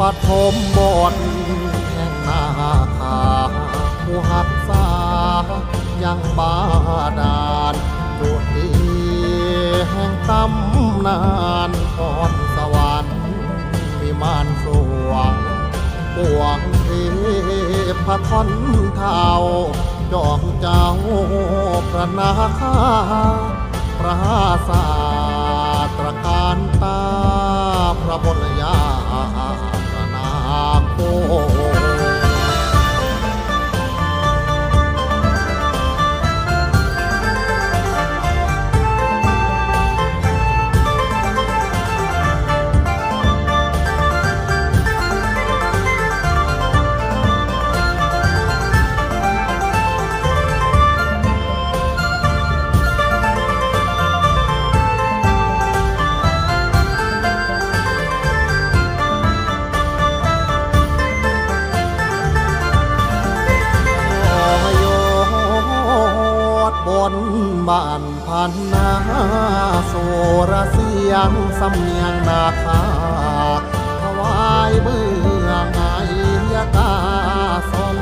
ปฐมบนแห่งนาคาผู้หักษายังบาดาลจุดีแห่งตำนานพรสวรรค์มีมานสวงปวงเทพทอนเทาจอกเจ้าพระนาคาพระศาตรการตาพระบน บ้านพันนาสุรเสียงสำเนียงนาคาถวายเบื้องไงยกาสม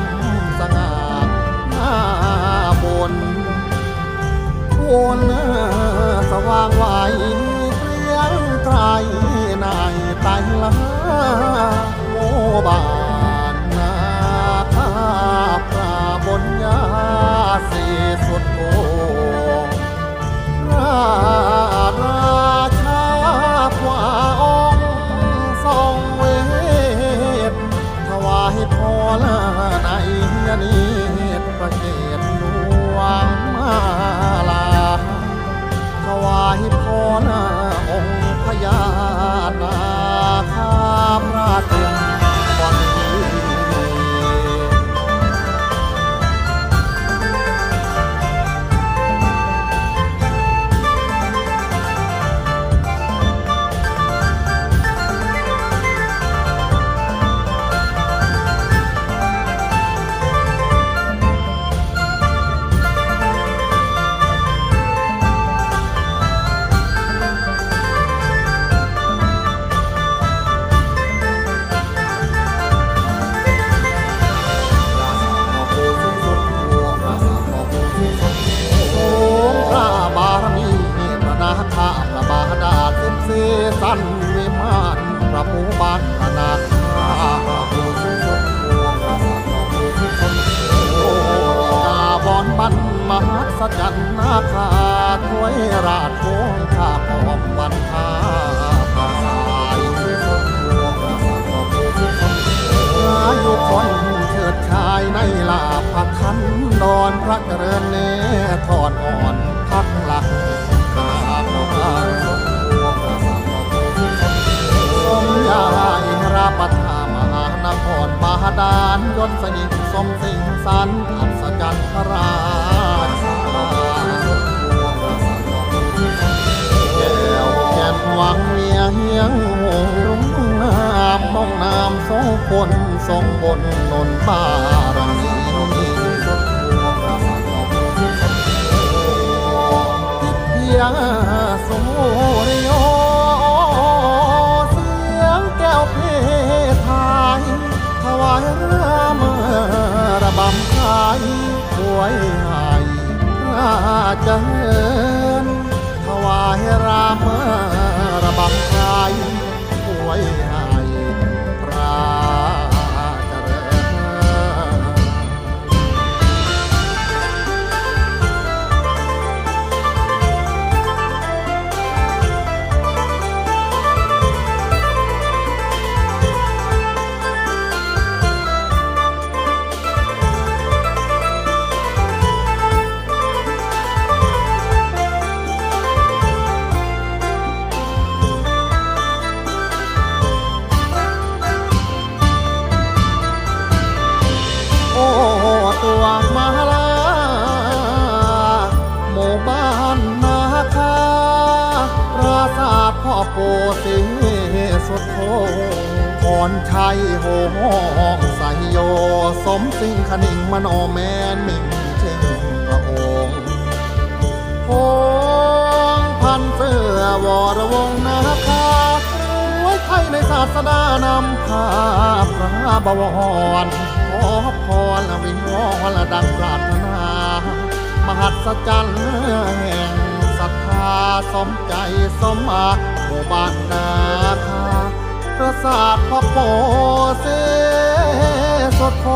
สง่าหน้าบนคนสว่างไหวเกลียงไกรในไตลาโมบา รรย์นาคาถวยราชวงศ์ข้าพอมวันทาพระสายอายุคนเชิดชายในลาภคันดอนพระเจริญเนทอนอ่อนพักหลักข้าพเจ้าทรงยายราปธามหานครบาดาลยนสนิทสมสิงสันอัศจรรย์พระรา ยเฮียงหงรุ่งงามมองนามทรงพลทรงบนนนบารมีทิพยาสุริโยเสียงแก้วเพทายถวายรามระบำไทยถวยให้ราช ทพ่อปู่ศรีสุดโทพรชัยโหงใสยโย สมสิ่งขนิ่งมโนแมนมิ่งเชิงพระองค์พงพันเสื้อวรวงนาคาไว้ไทยในศาสดานำพาพระบวรขอพรวิงวอนดังปรารถนามหัศจรรย์แห่งศรัทธาสมใจสมมา บ้านนาคาประสาทพระโปเซสดโพ